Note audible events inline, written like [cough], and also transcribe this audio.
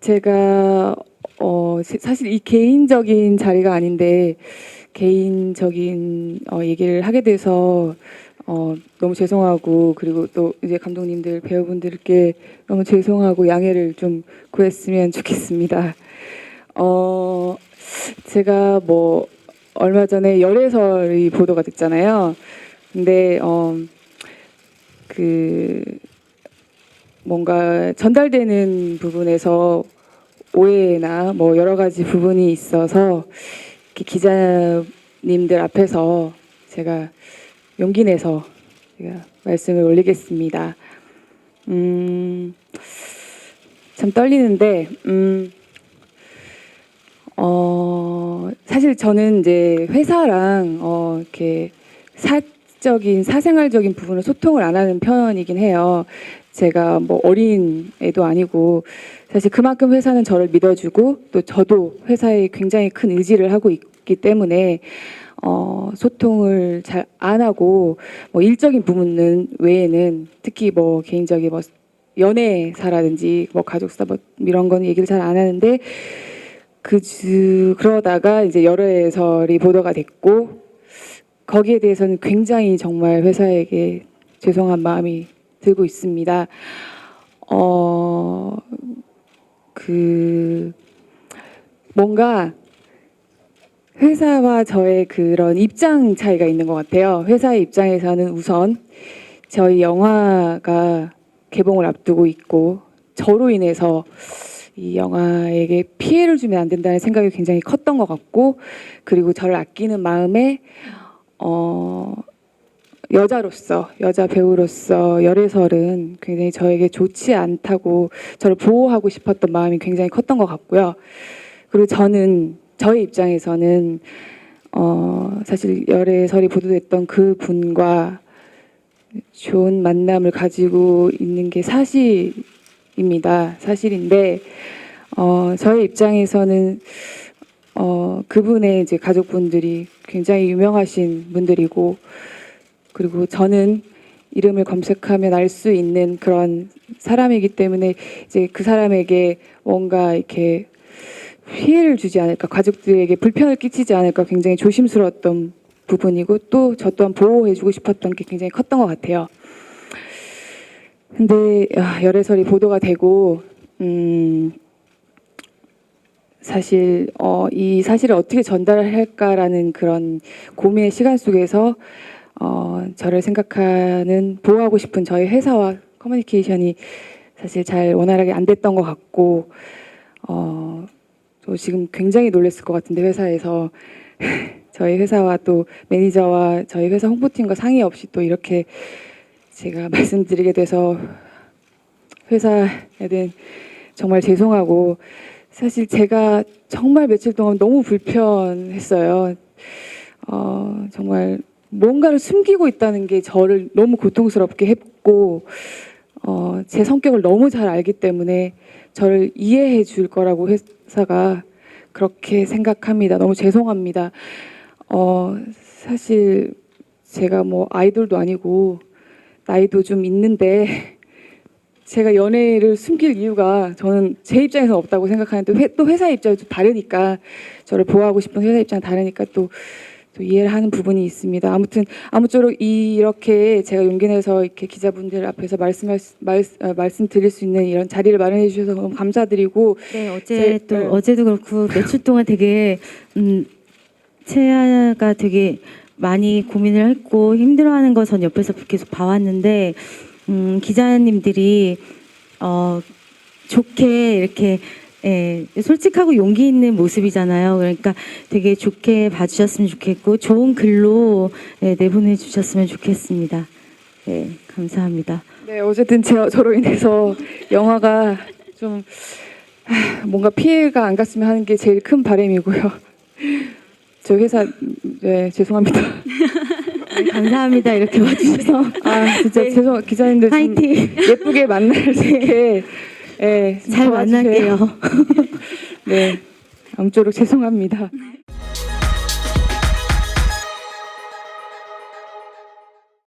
제가 어 시- 사실 이 개인적인 자리가 아닌데 개인적인 어 얘기를 하게 돼서 어 너무 죄송하고 그리고 또 이제 감독님들 배우분들께 너무 죄송하고 양해를 좀 구했으면 [laughs] 좋겠습니다. 어 제가 뭐 얼마 전에 열애설이 보도가 됐잖아요. 근데 어 그 뭔가 전달되는 부분에서 오해나 뭐 여러 가지 부분이 있어서 기자님들 앞에서 제가 용기 내서 제가 말씀을 올리겠습니다. 음, 참 떨리는데, 음, 어, 사실 저는 이제 회사랑 어, 이렇게 사적인 사생활적인 부분을 소통을 안 하는 편이긴 해요. 제가 뭐 어린 애도 아니고 사실 그만큼 회사는 저를 믿어주고 또 저도 회사에 굉장히 큰 의지를 하고 있기 때문에 어, 소통을 잘 안 하고 뭐 일적인 부분은 외에는 특히 뭐 개인적인 뭐 연애사라든지 뭐 가족사 뭐 이런 건 얘기를 잘 안 하는데 그 주, 그러다가 이제 열애설이 보도가 됐고 거기에 대해서는 굉장히 정말 회사에게 죄송한 마음이 들고 있습니다. 어, 그, 뭔가 회사와 저의 그런 입장 차이가 있는 것 같아요. 회사의 입장에서는 우선 저희 영화가 개봉을 앞두고 있고 저로 인해서 이 영화에게 피해를 주면 안 된다는 생각이 굉장히 컸던 것 같고 그리고 저를 아끼는 마음에 어 여자로서 여자 배우로서 열애설은 굉장히 저에게 좋지 않다고 저를 보호하고 싶었던 마음이 굉장히 컸던 것 같고요. 그리고 저는 저의 입장에서는 어 사실 열애설이 보도됐던 그 분과 좋은 만남을 가지고 있는 게 사실입니다. 사실인데 어 저의 입장에서는 어 그분의 이제 가족분들이 굉장히 유명하신 분들이고 그리고 저는 이름을 검색하면 알 수 있는 그런 사람이기 때문에 이제 그 사람에게 뭔가 이렇게 피해를 주지 않을까 가족들에게 불편을 끼치지 않을까 굉장히 조심스러웠던 부분이고 또 저 또한 보호해주고 싶었던 게 굉장히 컸던 것 같아요. 근데 아, 열애설이 보도가 되고 음, 사실 어, 이 사실을 어떻게 전달할까라는 그런 고민의 시간 속에서 어, 저를 생각하는 보호하고 싶은 저희 회사와 커뮤니케이션이 사실 잘 원활하게 안 됐던 것 같고 어, 저 지금 굉장히 놀랐을 것 같은데 회사에서 [laughs] 저희 회사와 또 매니저와 저희 회사 홍보팀과 상의 없이 또 이렇게 제가 [laughs] 말씀드리게 돼서 회사에 대한 정말 죄송하고 사실 제가 정말 며칠 동안 너무 불편했어요. 어, 정말 뭔가를 숨기고 있다는 게 저를 너무 고통스럽게 했고 어, 제 성격을 너무 잘 알기 때문에 저를 이해해 줄 거라고 회사가 그렇게 생각합니다. 너무 죄송합니다. 어, 사실 제가 뭐 아이돌도 아니고 나이도 좀 있는데 제가 연애를 숨길 이유가 저는 제 입장에서 없다고 생각하는데 회, 또 회사 입장이 좀 다르니까 저를 보호하고 싶은 회사 입장 다르니까 또, 또 이해를 하는 부분이 있습니다. 아무튼 아무쪼록 이렇게 제가 용기 내서 이렇게 기자분들 앞에서 말씀할 수- 말, 어, 말씀드릴 수 있는 이런 자리를 마련해 주셔서 너무 감사드리고 네, 어제 제- 또 네. 어제도 그렇고 며칠 동안 되게 음 채아가 되게 많이 고민을 했고 힘들어하는 거 전 옆에서 계속 봐왔는데 음 기자님들이 어 좋게 이렇게 예, 솔직하고 용기 있는 모습이잖아요. 그러니까 되게 좋게 봐주셨으면 좋겠고 좋은 글로 예, 내보내 주셨으면 좋겠습니다. 네, 감사합니다. 네 어쨌든 제, 저로 인해서 영화가 좀 하, 뭔가 피해가 안 갔으면 하는 게 제일 큰 바람이고요. 저 회사 네 죄송합니다. 네, 감사합니다. 이렇게 와주셔서 아 진짜 네. 죄송 기자님들 좀 파이팅 예쁘게 만날 수 있게 예, 좀 잘. 만날게요. [laughs] 네 아무쪼록 죄송합니다.